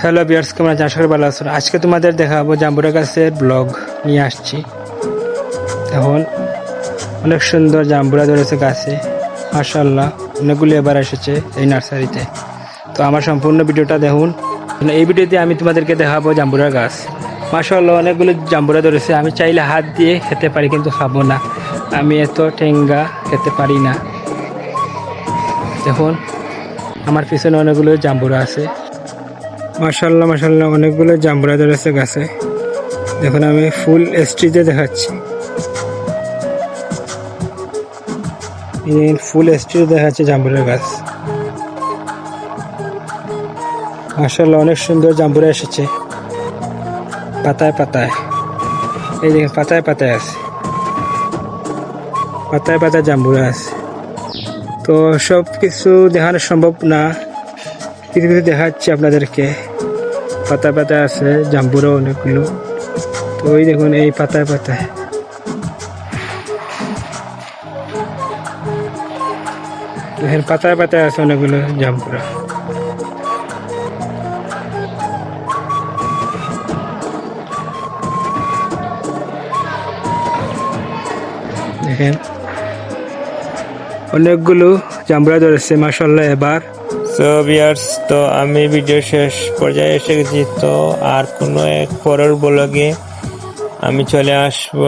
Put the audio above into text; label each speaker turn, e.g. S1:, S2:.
S1: Hello বিয়ার্স কেমন আছেন? আশা করি ভালো আছেন। আজকে তোমাদের দেখাবো জাম্বুরা গাছের ব্লগ নিয়ে আসছি। এখন অনেক সুন্দর জাম্বুরা ধরেছে গাছে। মার্শাল্লাহ অনেকগুলি এবার এসেছে এই নার্সারিতে। তো আমার সম্পূর্ণ ভিডিওটা দেখুন। এই ভিডিওতে আমি তোমাদেরকে দেখাবো জাম্বুরা গাছ। মার্শাল্লাহ অনেকগুলো জাম্বুরা ধরেছে। আমি চাইলে হাত দিয়ে খেতে পারি, কিন্তু খাব না। আমি এত ঠেঙ্গা খেতে পারি না। দেখুন, আমার পিছনে অনেকগুলো জাম্বুরা আছে। মাশাল্লাহ মাশাল্লাহ অনেকগুলো জাম্বুরা ধরেছে গাছে। দেখুন আমি ফুল এসটিতে দেখাচ্ছি। ফুল এসটিতে দেখাচ্ছে জাম্বুরা গাছ। মাশাল্লাহ অনেক সুন্দর জাম্বুরা এসেছে। পাতায় পাতায়। এই দেখুন, পাতায় পাতায় আছে। পাতায় পাতায় জাম্বুরা আছে। তো সব কিছু দেখানো সম্ভব না। কিছু দেখাচ্ছি আপনাদেরকে। পাতা পাতা আছে, জাম্বুরও অনেকগুলো। তো ওই দেখুন, এই পাতায় পাতায়। দেখেন, পাতায় পাতায় আছে অনেকগুলো জাম্বুরা। দেখেন, অনেকগুলো জাম্বুরা ধরেছে মাসাল্লাহ এবার।
S2: সো বিয়ার্স তো আমি ভিডিও শেষ পর্যায়ে এসে গেছি। তো আর কোনো এক পরের ব্লগে আমি চলে আসব।